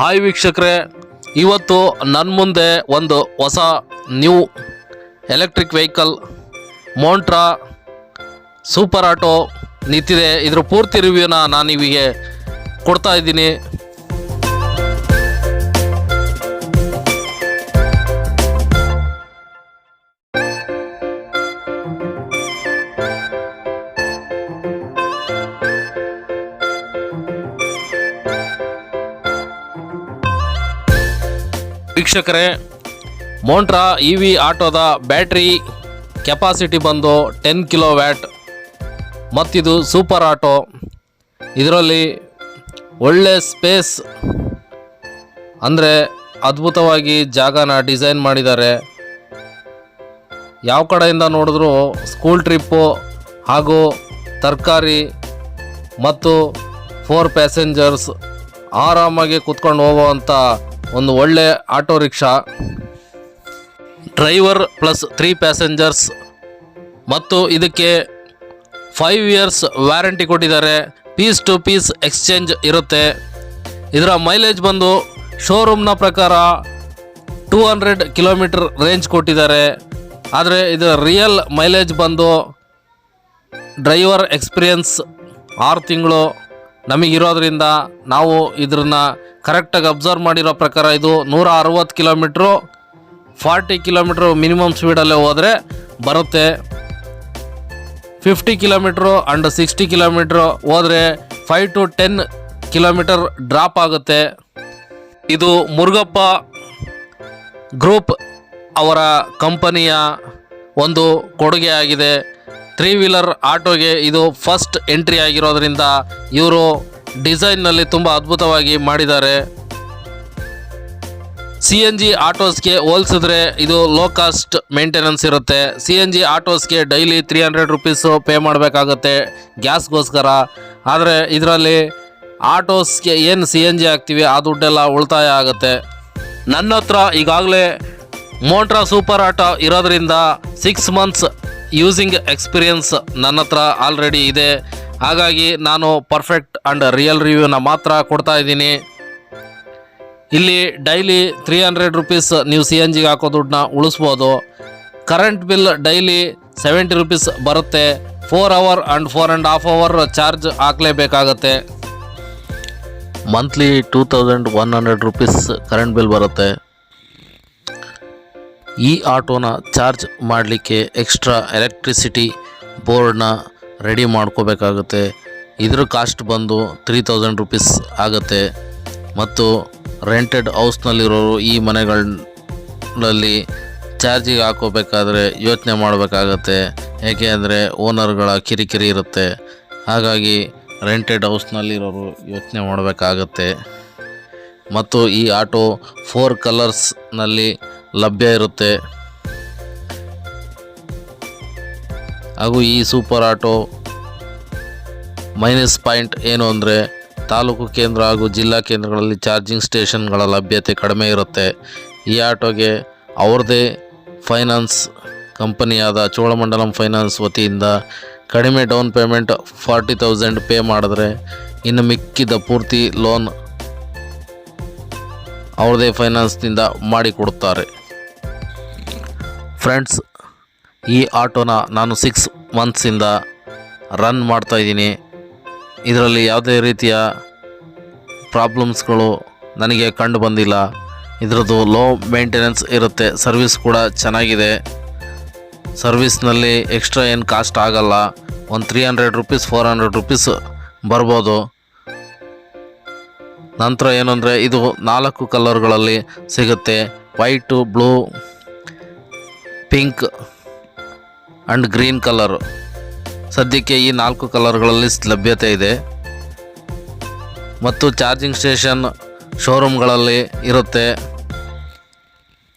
Hi ವೀಕ್ಷಕರೇ, ಇವತ್ತು ನನ್ನ ಮುಂದೆ ಒಂದು ಹೊಸ new electric vehicle Montra super auto ನಿಂತಿದೆ. ಇದ್ರ ಪೂರ್ತಿ ರಿವ್ಯೂನ ನಾನು ಇವಿಗೆ ಕೊಡ್ತಾ ಇದ್ದೀನಿ. ವೀಕ್ಷಕರೇ, ಮೋಂಟ್ರಾ ಇ ವಿ ಆಟೋದ ಬ್ಯಾಟ್ರಿ ಕೆಪಾಸಿಟಿ ಬಂದು ಟೆನ್ ಕಿಲೋ ವ್ಯಾಟ್. ಮತ್ತಿದು ಸೂಪರ್ ಆಟೋ. ಇದರಲ್ಲಿ ಒಳ್ಳೆ ಸ್ಪೇಸ್. ಅಂದರೆ ಅದ್ಭುತವಾಗಿ ಜಾಗನ ಡಿಸೈನ್ ಮಾಡಿದ್ದಾರೆ. ಯಾವ ಕಡೆಯಿಂದ ನೋಡಿದ್ರೂ ಸ್ಕೂಲ್ ಟ್ರಿಪ್ಪು ಹಾಗೂ ತರಕಾರಿ ಮತ್ತು ಫೋರ್ ಪ್ಯಾಸೆಂಜರ್ಸ್ ಆರಾಮಾಗಿ ಕುತ್ಕೊಂಡು ಹೋಗುವಂಥ ಒಂದು ಒಳ್ಳೆ auto rickshaw, driver plus three passengers ಮತ್ತು ಇದಕ್ಕೆ ಫೈವ್ ಇಯರ್ಸ್ ವ್ಯಾರಂಟಿ ಕೊಟ್ಟಿದ್ದಾರೆ. ಪೀಸ್ ಟು ಪೀಸ್ ಎಕ್ಸ್ಚೇಂಜ್ ಇರುತ್ತೆ. ಇದರ ಮೈಲೇಜ್ ಬಂದು ಶೋರೂಮ್ನ ಪ್ರಕಾರ ಟೂ ಹಂಡ್ರೆಡ್ ಕಿಲೋಮೀಟರ್ ರೇಂಜ್ ಕೊಟ್ಟಿದ್ದಾರೆ. ಆದರೆ ಇದರ ರಿಯಲ್ ಮೈಲೇಜ್ ಬಂದು ಡ್ರೈವರ್ ಎಕ್ಸ್ಪೀರಿಯನ್ಸ್ ಆರು ತಿಂಗಳು ನಮಗಿರೋದ್ರಿಂದ ನಾವು ಇದನ್ನ ಕರೆಕ್ಟಾಗಿ ಅಬ್ಸರ್ವ್ ಮಾಡಿರೋ ಪ್ರಕಾರ ಇದು ನೂರ ಅರವತ್ತು ಕಿಲೋಮೀಟ್ರು ಫಾರ್ಟಿ ಕಿಲೋಮೀಟ್ರು ಮಿನಿಮಮ್ ಸ್ಪೀಡಲ್ಲೇ ಹೋದರೆ ಬರುತ್ತೆ. Fifty kilometre and sixty kilometre ಹೋದರೆ five to ten kilometre drop ಆಗುತ್ತೆ. ಇದು ಮುರುಗಪ್ಪ ಗ್ರೂಪ್ ಅವರ ಕಂಪನಿಯ ಒಂದು ಕೊಡುಗೆ ಆಗಿದೆ. ತ್ರೀ ವೀಲರ್ ಆಟೋಗೆ ಇದು ಫಸ್ಟ್ ಎಂಟ್ರಿ ಆಗಿರೋದ್ರಿಂದ ಇವರು ಡಿಸೈನ್ನಲ್ಲಿ ತುಂಬ ಅದ್ಭುತವಾಗಿ ಮಾಡಿದ್ದಾರೆ. ಸಿ ಎನ್ ಜಿ ಆಟೋಸ್ಗೆ ಹೋಲಿಸಿದ್ರೆ ಇದು ಲೋ ಕಾಸ್ಟ್ ಮೇಂಟೆನೆನ್ಸ್ ಇರುತ್ತೆ. C N G ಆಟೋಸ್ಗೆ daily three hundred rupees pay ಮಾಡಬೇಕಾಗುತ್ತೆ ಗ್ಯಾಸ್ಗೋಸ್ಕರ. ಆದರೆ ಇದರಲ್ಲಿ ಆಟೋಸ್ಗೆ ಏನು ಸಿ ಎನ್ ಜಿ ಹಾಕ್ತೀವಿ ಆ ದುಡ್ಡೆಲ್ಲ ಉಳಿತಾಯ ಆಗುತ್ತೆ. ನನ್ನ ಹತ್ರ ಈಗಾಗಲೇ ಮೋಟ್ರಾ ಸೂಪರ್ ಆಟೋ ಇರೋದ್ರಿಂದ ಸಿಕ್ಸ್ ಮಂತ್ಸ್ ಯೂಸಿಂಗ್ ಎಕ್ಸ್ಪೀರಿಯನ್ಸ್ ನನ್ನ ಹತ್ರ ಆಲ್ರೆಡಿ ಇದೆ. ಹಾಗಾಗಿ ನಾನು ಪರ್ಫೆಕ್ಟ್ ಆ್ಯಂಡ್ ರಿಯಲ್ ರಿವ್ಯೂನ ಮಾತ್ರ ಕೊಡ್ತಾ ಇದ್ದೀನಿ. ಇಲ್ಲಿ ಡೈಲಿ ತ್ರೀ ಹಂಡ್ರೆಡ್ ರುಪೀಸ್ ನೀವು ಸಿ ಎನ್ ಜಿಗೆ ಹಾಕೋ ದುಡ್ಡನ್ನ ಉಳಿಸ್ಬೋದು. Current bill daily seventy rupees ಬರುತ್ತೆ. Four hour and four and half hour charge ಹಾಕಲೇಬೇಕಾಗತ್ತೆ. Monthly two thousand one hundred rupees current bill ಬರುತ್ತೆ. ಈ ಆಟೋನ ಚಾರ್ಜ್ ಮಾಡಲಿಕ್ಕೆ ಎಕ್ಸ್ಟ್ರಾ ಎಲೆಕ್ಟ್ರಿಸಿಟಿ ಬೋರ್ಡ್ನ ರೆಡಿ ಮಾಡ್ಕೋಬೇಕಾಗುತ್ತೆ. ಇದ್ರ ಕಾಸ್ಟ್ ಬಂದು ತ್ರೀ ತೌಸಂಡ್ ರುಪೀಸ್ ಆಗುತ್ತೆ. ಮತ್ತು ರೆಂಟೆಡ್ ಹೌಸ್ನಲ್ಲಿರೋರು ಈ ಮನೆಗಳಲ್ಲಿ ಚಾರ್ಜಿಗೆ ಹಾಕೋಬೇಕಾದ್ರೆ ಯೋಚನೆ ಮಾಡಬೇಕಾಗತ್ತೆ. ಏಕೆ ಅಂದರೆ ಓನರ್ಗಳ ಕಿರಿಕಿರಿ ಇರುತ್ತೆ. ಹಾಗಾಗಿ ರೆಂಟೆಡ್ ಹೌಸ್ನಲ್ಲಿರೋರು ಯೋಚನೆ ಮಾಡಬೇಕಾಗತ್ತೆ. ಮತ್ತು ಈ ಆಟೋ ಫೋರ್ ಕಲರ್ಸ್ನಲ್ಲಿ ಲಭ್ಯ ಇರುತ್ತೆ. ಹಾಗೂ ಈ ಸೂಪರ್ ಆಟೋ ಮೈನಸ್ ಪಾಯಿಂಟ್ ಏನು ಅಂದರೆ ತಾಲೂಕು ಕೇಂದ್ರ ಹಾಗೂ ಜಿಲ್ಲಾ ಕೇಂದ್ರಗಳಲ್ಲಿ ಚಾರ್ಜಿಂಗ್ ಸ್ಟೇಷನ್ಗಳ ಲಭ್ಯತೆ ಕಡಿಮೆ ಇರುತ್ತೆ. ಈ ಆಟೋಗೆ ಅವ್ರದ್ದೇ ಫೈನಾನ್ಸ್ ಕಂಪನಿಯಾದ ಚೋಳಮಂಡಲಂ ಫೈನಾನ್ಸ್ ವತಿಯಿಂದ ಕಡಿಮೆ down payment forty thousand pay ಮಾಡಿದ್ರೆ ಇನ್ನು ಮಿಕ್ಕಿದ ಪೂರ್ತಿ ಲೋನ್ ಅವ್ರದ್ದೇ ಫೈನಾನ್ಸ್ನಿಂದ ಮಾಡಿಕೊಡುತ್ತಾರೆ ಫ್ರೆಂಡ್ಸ್ ಈ ಆಟೋನ ನಾನು ಸಿಕ್ಸ್ ಮಂತ್ಸಿಂದ ರನ್ ಮಾಡ್ತಾಯಿದ್ದೀನಿ ಇದರಲ್ಲಿ ಯಾವುದೇ ರೀತಿಯ ಪ್ರಾಬ್ಲಮ್ಸ್ಗಳು ನನಗೆ ಕಂಡು ಬಂದಿಲ್ಲ. ಇದರದ್ದು ಲೋ ಮೇಂಟೆನೆನ್ಸ್ ಇರುತ್ತೆ. ಸರ್ವಿಸ್ ಕೂಡ ಚೆನ್ನಾಗಿದೆ. ಸರ್ವಿಸ್ನಲ್ಲಿ ಎಕ್ಸ್ಟ್ರಾ ಏನು ಕಾಸ್ಟ್ ಆಗಲ್ಲ. ಒಂದು three hundred rupees four hundred rupees ಬರ್ಬೋದು. ನಂತರ ಏನಂದರೆ ಇದು ನಾಲ್ಕು ಕಲರ್ಗಳಲ್ಲಿ ಸಿಗುತ್ತೆ. White, blue, pink and green colour. ಸದ್ಯಕ್ಕೆ ಈ ನಾಲ್ಕು ಕಲರ್ಗಳಲ್ಲಿ ಲಭ್ಯತೆ ಇದೆ. ಮತ್ತು ಚಾರ್ಜಿಂಗ್ ಸ್ಟೇಷನ್ ಶೋರೂಮ್ಗಳಲ್ಲಿ ಇರುತ್ತೆ.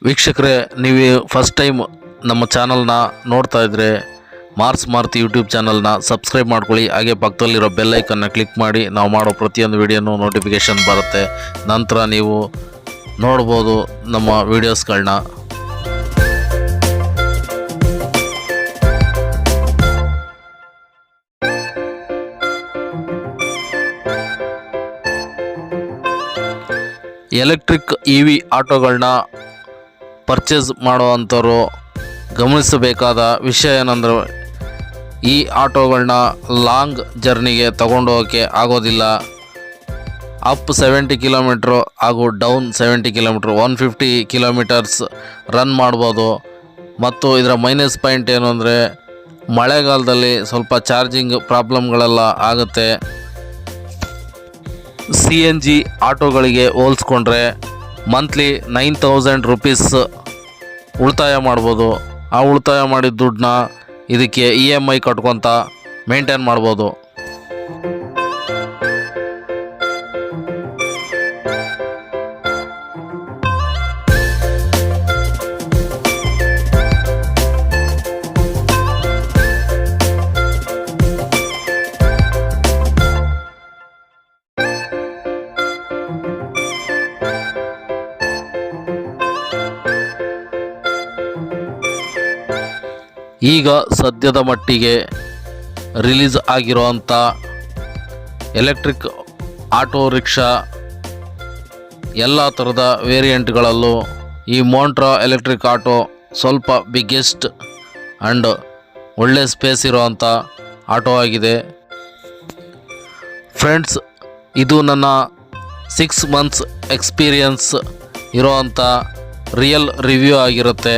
ವೀಕ್ಷಕರೇ, ನೀವು ಫಸ್ಟ್ ಟೈಮ್ ನಮ್ಮ ಚಾನಲ್ನ ನೋಡ್ತಾ ಇದ್ದರೆ ಮಾರ್ಸ್ ಮಾರುತಿ ಯೂಟ್ಯೂಬ್ ಚಾನಲ್ನ ಸಬ್ಸ್ಕ್ರೈಬ್ ಮಾಡ್ಕೊಳ್ಳಿ. ಹಾಗೆ ಪಕ್ಕದಲ್ಲಿರೋ ಬೆಲ್ಲೈಕನ್ನ ಕ್ಲಿಕ್ ಮಾಡಿ. ನಾವು ಮಾಡೋ ಪ್ರತಿಯೊಂದು ವಿಡಿಯೋನೂ ನೋಟಿಫಿಕೇಷನ್ ಬರುತ್ತೆ. ನಂತರ ನೀವು ನೋಡ್ಬೋದು ನಮ್ಮ ವೀಡಿಯೋಸ್ಗಳನ್ನ ಎಲೆಕ್ಟ್ರಿಕ್ ಇ ವಿ ಆಟೋಗಳನ್ನ ಪರ್ಚೇಸ್ ಮಾಡುವಂಥವರು ಗಮನಿಸಬೇಕಾದ ವಿಷಯ ಏನಂದ್ರೆ ಈ ಆಟೋಗಳನ್ನ ಲಾಂಗ್ ಜರ್ನಿಗೆ ತಗೊಂಡೋಗೋಕ್ಕೆ ಆಗೋದಿಲ್ಲ. ಅಪ್ ಸೆವೆಂಟಿ ಕಿಲೋಮೀಟ್ರು ಹಾಗೂ down seventy kilometre, one fifty kilometres run ಮಾಡ್ಬೋದು. ಮತ್ತು ಇದರ ಮೈನಸ್ ಪಾಯಿಂಟ್ ಏನು ಅಂದರೆ, ಮಳೆಗಾಲದಲ್ಲಿ ಸ್ವಲ್ಪ ಚಾರ್ಜಿಂಗ್ ಪ್ರಾಬ್ಲಮ್ಗಳೆಲ್ಲ ಆಗುತ್ತೆ. ಸಿ ಎನ್ ಜಿ ಆಟೋಗಳಿಗೆ ಹೋಲಿಸ್ಕೊಂಡ್ರೆ ಮಂತ್ಲಿ ನೈನ್ ತೌಸಂಡ್ ರುಪೀಸ್ ಉಳಿತಾಯ ಮಾಡ್ಬೋದು. ಆ ಉಳಿತಾಯ ಮಾಡಿದ ದುಡ್ಡನ್ನ ಇದಕ್ಕೆ ಇ ಎಂ ಐ ಕಟ್ಕೊತ ಮೇಂಟೈನ್ ಮಾಡ್ಬೋದು. ಈಗ ಸದ್ಯದ ಮಟ್ಟಿಗೆ ರಿಲೀಸ್ ಆಗಿರುವಂಥ ಎಲೆಕ್ಟ್ರಿಕ್ ಆಟೋ ರಿಕ್ಷಾ ಎಲ್ಲ ಥರದ ವೇರಿಯಂಟ್ಗಳಲ್ಲೂ ಈ ಮೋಂಟ್ರಾ ಎಲೆಕ್ಟ್ರಿಕ್ ಆಟೋ ಸ್ವಲ್ಪ ಬಿಗ್ಗೆಸ್ಟ್ ಆ್ಯಂಡ್ ಒಳ್ಳೆ ಸ್ಪೇಸ್ ಇರುವಂಥ ಆಟೋ ಆಗಿದೆ. ಫ್ರೆಂಡ್ಸ್, ಇದು ನನ್ನ ಸಿಕ್ಸ್ ಮಂತ್ಸ್ ಎಕ್ಸ್ಪೀರಿಯನ್ಸ್ ಇರೋವಂಥ ರಿಯಲ್ ರಿವ್ಯೂ ಆಗಿರುತ್ತೆ.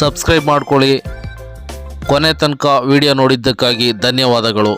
ಸಬ್ಸ್ಕ್ರೈಬ್ ಮಾಡ್ಕೊಳ್ಳಿ ಕೊನೆ ತನಕ ವಿಡಿಯೋ ನೋಡಿದ್ದಕ್ಕಾಗಿ ಧನ್ಯವಾದಗಳು.